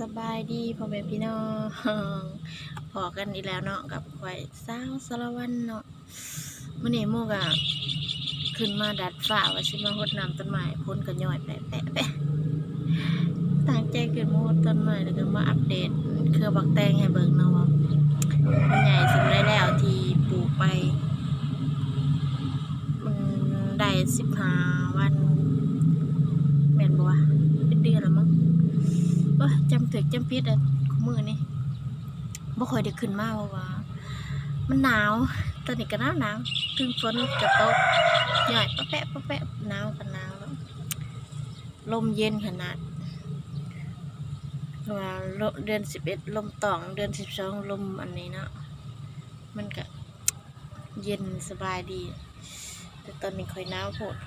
สบายดีพ่อแม่พี่น้องพอกันอีกแล้วเนาะกับข่อยสาวสารวันเนาะมื้อนี้โมกอะขึ้นมาดัดฟ้าว่าสิมารดน้ำต้นไม้พ้นก็ย่อยแปะแปะแปะตั้งใจขึ้นมาดต้นไม้แล้วก็มาอัปเดตเครือบักแตงให้เบิ่งเนาะว่ามันใหญ่สำได้แล้วที่ปลูกไปมันได้สิบห้าวัน แม่นบ่วะเป็นเดือนแล้วมั้ง โอ้ยจำ ถึกจำพิษอะมือนี่บ่ค่อยได้ขึ้นมาเพราะว่า มันหนาว ตอนนี้ก็หนาวหนาวถึงฝนจะตกหย่อยปะแปะปะแปะหนาวก็หนาวแล้วลมเย็นขนาดว่าเดือนสิบเอ็ดลมตอง เดือนสิบสองลมอันนี้เนาะมันก็เย็นสบายดี แต่ตอนนี้ค่อยหนาวโผดโผ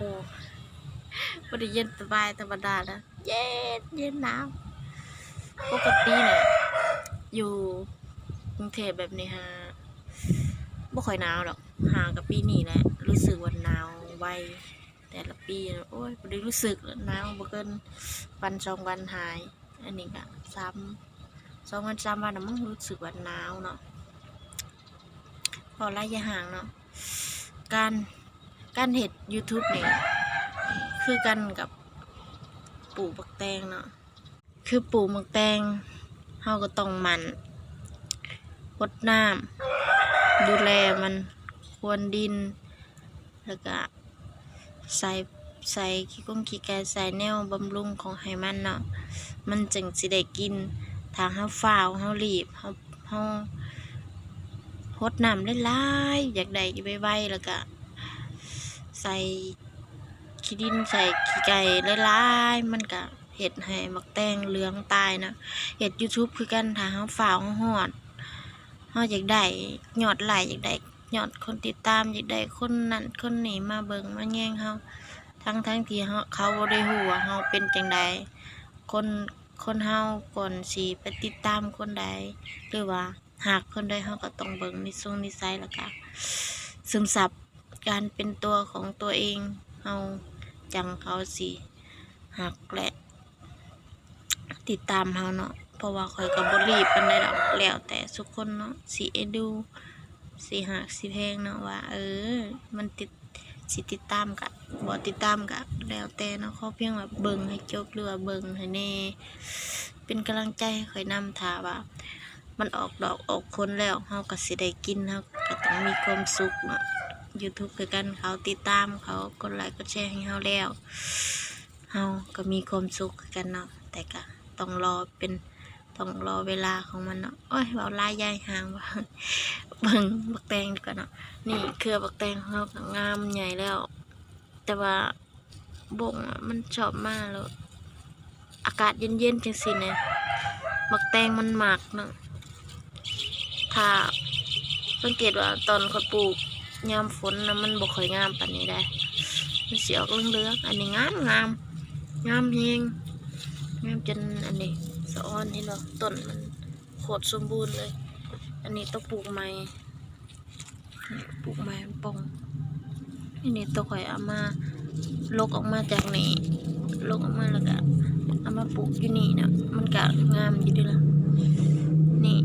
บ่ได้เย็นสบายธรรมดานะเย็นเย็นหนาว ปกติเนี่ยอยู่กรุงเทพแบบนี้ฮะบ่ค่อยหนาวหรอกห่างกับปีนี้แหละรู้สึกว่าหนาวไวแต่ละปีโอ้ยบ่ได้รู้สึกหนาวบ่เกินวันสองวันหาย อันนี้ก็ซ้ำสองวันสามวันน่ะมันรู้สึกว่าหนาวเนาะพอระยะห่างเนาะการการเห็ด YouTube นี่คือกันกับปลูกบักแตงเนาะ คือปลูกหมึกแตงเฮาก็ต้องหมันรดน้ำดูแลมันควรดิน แล้วก็ใส่ใส่ขี้กุ้งขี้ไก่ใส่แนวบำรุงของให้มันเนาะมันจึงสิได้กินถ้าเฮาฝ้าวเฮารีบเฮาเฮารดน้ำหลายๆอยากได้ไวๆแล้วก็ใส่ขี้ดินใส่ขี้ไก่หลายๆมันก็ เห็ดให้มักแตงเหลืองตายนะเห็ด YouTube คือกันถ้าเฮาฝ่าวเฮาฮอดเฮาอยากได้ยอดไลค์อยากได้ยอดคนติดตามอยากได้คนนั้นคนนี้มาเบิ่งมาแย่งเฮาทั้งทั้งที่เฮาเขาบ่ได้ฮู้ว่าเฮาเป็นจังใดคนคนเฮาก่อนสิไปติดตามคนใดหรือว่าหากคนใดเฮาก็ต้องเบิ่งนิสงนิสัยแล้วก็ซึมซับการเป็นตัวของตัวเองเฮาจังเขาสิหักและ ติดตามเฮาเนาะเพราะว่าข่อยก็บ่รีบปานใดดอกแล้วแต่ทุกคนเนาะสิเอ็นดูสิหักสิแพงเนาะว่า เออ มันติดสิติดตามกะบ่ติดตามกะแล้วแต่เนาะขอเพียงว่าเบิ่งให้จบหรือว่าเบิ่งให้แน่ เป็นกำลังใจให้ข่อยนำถ้าว่า มันออกดอกออกผลแล้วเฮาก็สิได้กินเฮาก็ต้องมีความสุขเนาะ YouTube คือกันเขาติดตามเขากดไลค์กดแชร์ให้เฮาแล้วเฮาก็มีความสุขกันเนาะแต่ก็ ต้องรอเป็นต้องรอเวลาของมันเนาะโอ้ยเบาลายใหญ่ห่างว่าเบิ่งบักแตงดีกว่าเนาะนี่เครือบักแตงของเรางามใหญ่แล้ว แต่ว่าบ่งมันชอบมากแล้ว อากาศเย็นๆจังสิเนี่ยบักแตงมันหมักเนาะถ้าสังเกตว่าตอนเขาปลูกยามฝนนะมันบ่ค่อยงามปานนี้ได้มันสิออกเลืองๆอันนี้งามงามงามเฮง งามจนอันนี้สะออนเห็นบ่ต้นมันโคตรสมบูรณ์เลย อันนี้ต้องปลูกใหม่ปลูกใหม่ป่องอันนี้ต้องข่อยเอามาลกออกมาจากนี่ลกออกมาแล้วก็เอามาปลูกอยู่นี่นะมันก็งามอยู่ดีละนี่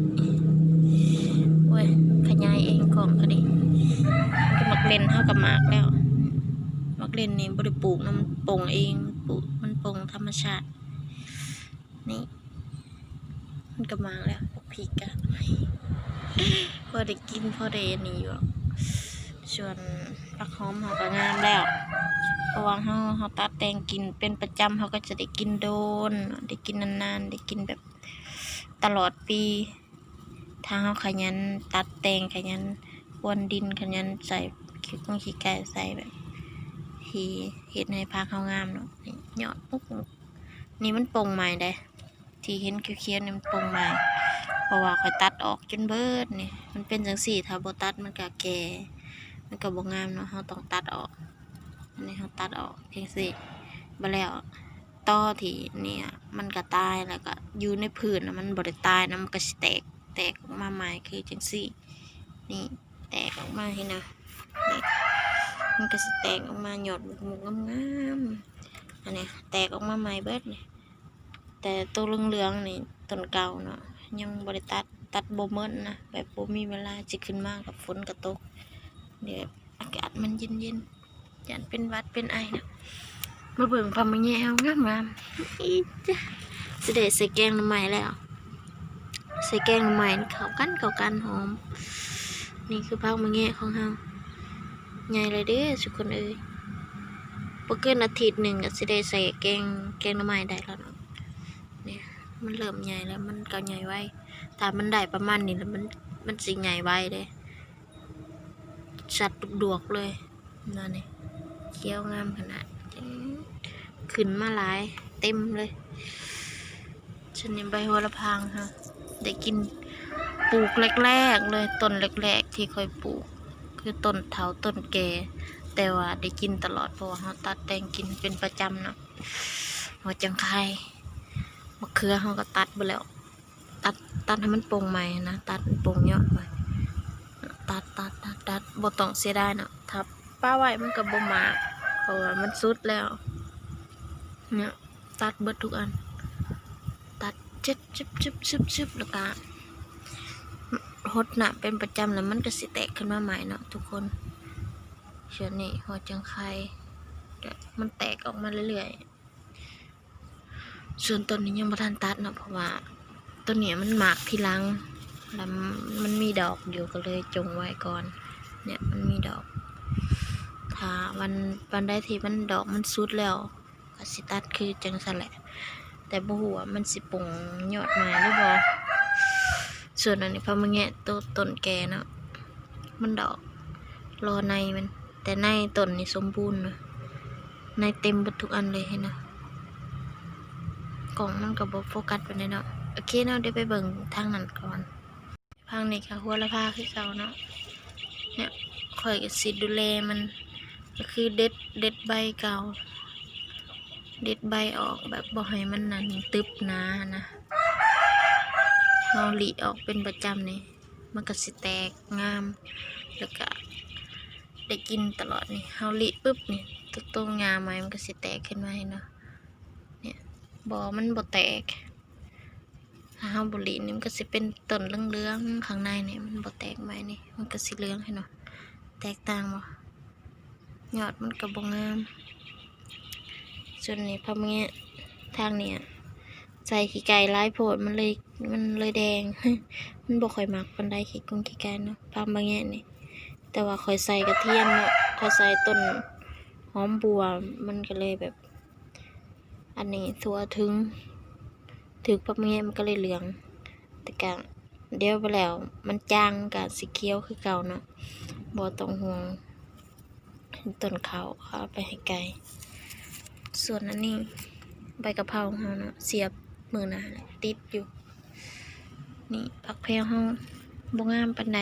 เว้ยขยายเองกล่องก็ดีก็มักเล่นเท่ากับมากแล้วมักเล่นนี่บริปลูกนะมันปลงเองปลูกมันปลงธรรมชาติ นี่มันก็มาแล้วพวกพริกอะพอได้กินพอได้อันนี้อยู่ส่วนผักหอมเขาก็งามแล้วเพราะว่าเขาเขาตัดแต่งกินเป็นประจำเขาก็จะได้กินโดน ได้กินนานๆ ได้กินแบบตลอดปี ถ้าเขาขยันตัดแต่งขยันพรวนดินขยันใส่ขี้กงขี้ไก่ใส่แบบที่เห็ดให้พักเขางามเนาะนี่ยอดปุ๊บ นี่มันโปร่งใหม่ได้ที่เห็นเขียวๆนี่มันโปร่งใหม่เพราะว่าคอยตัดออกจนเบิดนี่มันเป็นจังสี่ถ้าบ่ตัดมันก็แก่มันก็บ่งามเนาะเราต้องตัดออกอันนี้เราตัดออกเพียงสี่บ่แล้วต่อที่เนี่ยมันก็ตายแล้วก็อยู่ในพื้นน่ะมันบ่ได้ตายนะมันก็สิแตกแตกออกมาใหม่คือจังสี่ นี่แตกออกมาที่นะนี่มันก็สิแตกออกมาหยดมุกงามๆอันนี้แตกออกมาใหม่เบิดนี่ แต่ตัวเหลืองๆนี่ต้นเก่าเนาะยังบ่ได้ตัดตัดโบเมินนะแบบโบมีเวลาสิขึ้นมากับฝนก็ตกเดี๋ยวอากาศมันเย็นๆยันเป็นวัดเป็นไอนะมาเบิ่งพามาแย่วงามๆอีจ้ะสิได้ใส่แกงหน่อไม้แล้ว ใส่แกงหน่อไม้นี่เขากันเขากันหอม นี่คือพักมาแง่ของเฮาใหญ่เลยเด้อทุกคนเอ้ยบ่เกินอาทิตย์หนึ่งก็สิได้ใส่แกงแกงหน่อไม้ได้แล้วเนาะ มันเริ่มใหญ่แล้วมันก็ใหญ่ไว้ถ้ามันได้ประมาณนี้แล้วมันมันสิใหญ่ไว้เด้ชัดดวกเลยนั่นนี่เคี้ยวงามขนาดขึ้นมาหลาย เต็มเลยฉันยังใบโหระพางค่ะได้กินปลูกแรกๆเลยต้นแรกๆที่เคยปลูก คือต้นเถาต้นแก่แต่ว่าได้กินตลอดเพราะว่าเราตัดแต่งกินเป็นประจำเนาะหัวจังไค มะเขือเราก็ตัดไปแล้ว ตัดตัดให้มันโปร่งใหม่นะตัดโปร่งเยอดไปตัดตัดตัดตัดบต้องเสียไดายเนะถ้าป้าไว้มันก็บ่มากเพราะว่ามันสุดแล้ว เนี่ยตัดเบิดทุกอัน ตัดจึ๊บจึ๊บจึ๊บจึ๊บจึ๊บแล้วก็หดหนะเป็นประจำแล้วมันก็สิแตกขึ้นมาใหม่เนาะทุกคนเชื่อนี่หัวจังไคเดี๋ยวมันแตกออกมาเรื่อยๆ ส่วนต้นนี้ยังบ่ทันตัดเนาะเพราะว่าต้นเนี้ยมันหมากทีหลังแล้วมันมีดอกอยู่ก็เลยจงไว้ก่อน เนี่ยมันมีดอก ถ้าวันวันได้ที่มันดอกมันสุดแล้วก็สิตัดคือจังสแหละ แต่บ่ฮู้ว่ามันสิปลงยอดใหม่หรือบ่ส่วนอันนี้พอมาแงะต้นต้นแกเนาะมันดอกรอในมัน แต่ในต้นนี่สมบูรณ์นะในเต็มหมดทุกอันเลยให้นะ กล่องมันกับบโฟกัสไปเลยเนาะโอเคเนาะเดี๋ยวไปเบิ่งทางนั้นก่อนทางนี้ค่ะหัวละพาคือเก่าเนาะเนี่ยคอยกับสิดูแลมันก็คือเด็ดเด็ดใบเก่า เด็ดใบออกแบบบ่ให้มันนั่นตึบหนานะเฮาหลีออกเป็นประจำนี่มันก็สิแตกงามแล้วก็ได้กินตลอดนี่เฮาหลีปุ๊บนี่ตัวงามไหมมันก็สิแตกขึ้นมาให้เนาะ บอมันบ่แตก ถ้าเฮาบ่หลีนี่มันก็สิเป็นต้นเหลืองๆข้างในนี่มันบ่แตกไหมนี่มันก็สิเหลืองให้เนาะแตกต่างบ่ยอดมันก็บ่งามส่วนนี้พะเมียทางเนี่ยใส่ขี้ไก่ร้ายโพดมันเลยมันเลยแดง มันบอกข่อยมักปันไดขี้กุ้งขี้ไก่เนาะปามบางแง่นี่แต่ว่าข่อยใส่กระเทียมเนาะข่อยใส่ต้นหอมบัวมันก็เลยแบบ อันนี้ตัวถึง ถึกปักแง่มันก็เลยเหลือง แต่กะเดี๋ยวไปแล้ว มันจางกับสีเขียวคือเก่าเนาะบ่ต้องห่วงต้นเขาเขาไปให้ไก่ส่วนอันนี้ใบกะเพราเราเนาะเสียบมือหนาติดอยู่ นี่ผักแพรวเราบ่งามปานใด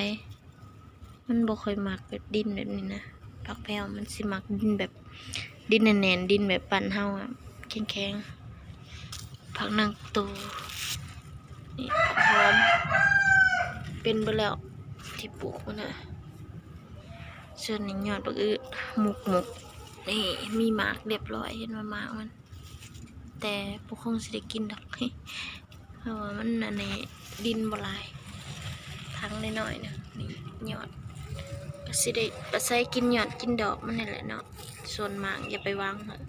มันบ่ค่อยหมักแบบดินแบบนี้นะผักแพรวมันสิมักดินแบบดินแน่นๆดินแบบปั่นเฮาอะ แข็งๆผักนางตูนี่หอมเป็นไปแล้วที่ปลูกมันนะส่วนนี้ยอดบักอื้อหมุกหมุกนี่มีหมากเรียบร้อยเห็นว่าหมากมัน แต่พวกคงสิได้กินดอกเพราะว่ามันอันดินบลายทั้งน้อยๆนะนี่ยอดก็สิได้ไปใส่กินยอดกินดอกมันนี่แหละเนาะส่วนหมากอย่าไปวางเถอะ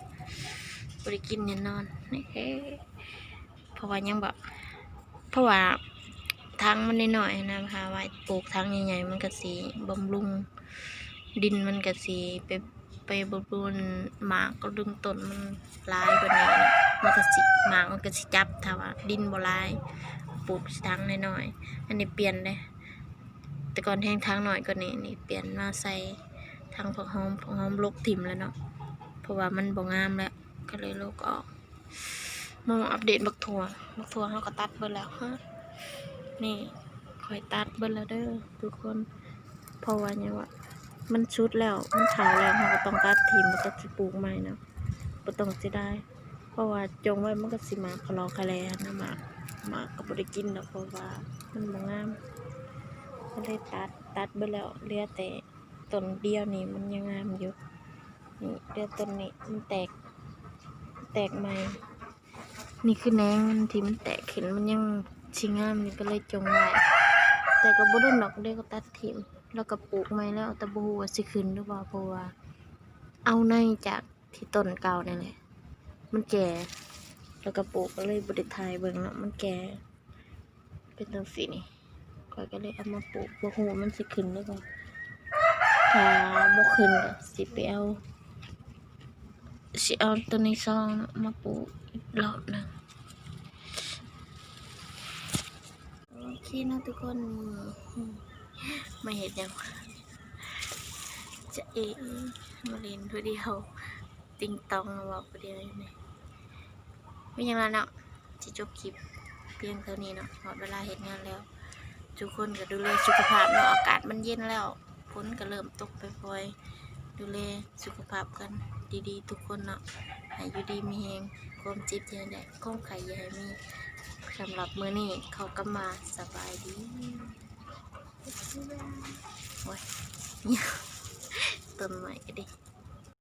บริกินเนี่ยนอนนี่เฮ้เพราะว่ายังแบบเพราะว่าทั้งมันน้อยๆนะคะว่าปลูกทั้งใหญ่ๆมันก็สีบำรุง ดินมันก็สีไปไปบำรุงหมากก็ดึงต้นมันลายกว่านี้มันก็สิหมากมันก็สิจับถ้าว่าดินบ่ลายปลูกทั้งน้อยๆอันนี้เปลี่ยนเลยแต่ก่อนแห้งทั้งหน่อยกว่านี้นี่เปลี่ยนมาใส่ทั้งผักหอมผักหอมลกถิ่มแล้วเนาะเพราะว่ามันบ่งามแล้ว ก็เลยลกออกมาอัปเดตบักถั่วบักถั่วเขาก็ตัดเบิดแล้วฮะนี่คอยตัดเบิดแล้วเด้อทุกคนเพราะว่าเนี่ยว่ามันชุดแล้วมันขาวแล้วเขาก็ต้องตัดถิ่มแล้วก็สิปลูกใหม่นะบ่ต้องสิได้ เพราะว่าจงไว้มันก็สิมาคลอคาแลนะหมากหมากก็บ่ได้กินดอกเพราะว่ามันบ่งามก็เลยตัดตัดไปแล้วเลือแต่ต้นเดียวนี่มันยังงามอยู่นี่เลือต้นนี้มันแตก แตกใหม่ นี่คือแหนงมันที่มันแตกขึ้นมันยังชิงามนี่ก็เลยจงไว้แต่ก็บ่ได้ดอกเด้ก็ตัดทิ่มแล้วก็ปลูกใหม่แล้วแต่บ่ฮู้ว่าสิขึ้นหรือเปล่าเพราะว่า เอาในจากที่ต้นเก่านี่แหละมันแก่ แล้วก็ปลูกก็เลยบ่ได้ถ่ายเบิ่งเนาะมันแก่ เป็นจังซี่นี่ข้อยก็เลยเอามาปลูกบ่ฮู้ว่ามันสิขึ้นหรือเปล่าถ้าบ่ขึ้นก็สิไปเอา สิเอาตัวในซองมาปลูกอีกรอบหนึงโอเคนะทุกคนมาเห็นยังจะเอะมาเล่นตัวเดียวติงตองนะบอกตัวเดียวอยู่นี่ไม่ยังไงเนาะจะจบคลิปเพียงเท่านี้เนาะหมดเวลาเห็นงานแล้ว ทุกคนก็ดูแลสุขภาพเนาะอากาศมันเย็นแล้วฝนก็เริ่มตกไปพลอยดูแลสุขภาพกัน ดีๆ ทุกคนเนาะให้อยู่ดีมีแฮงความจิบย่าได้ความไข่อย่าให้มีสำหรับมื้อนี้เขาก็มาสบายดีโอ้ยเนี่ยต้นไม้ก็ดิ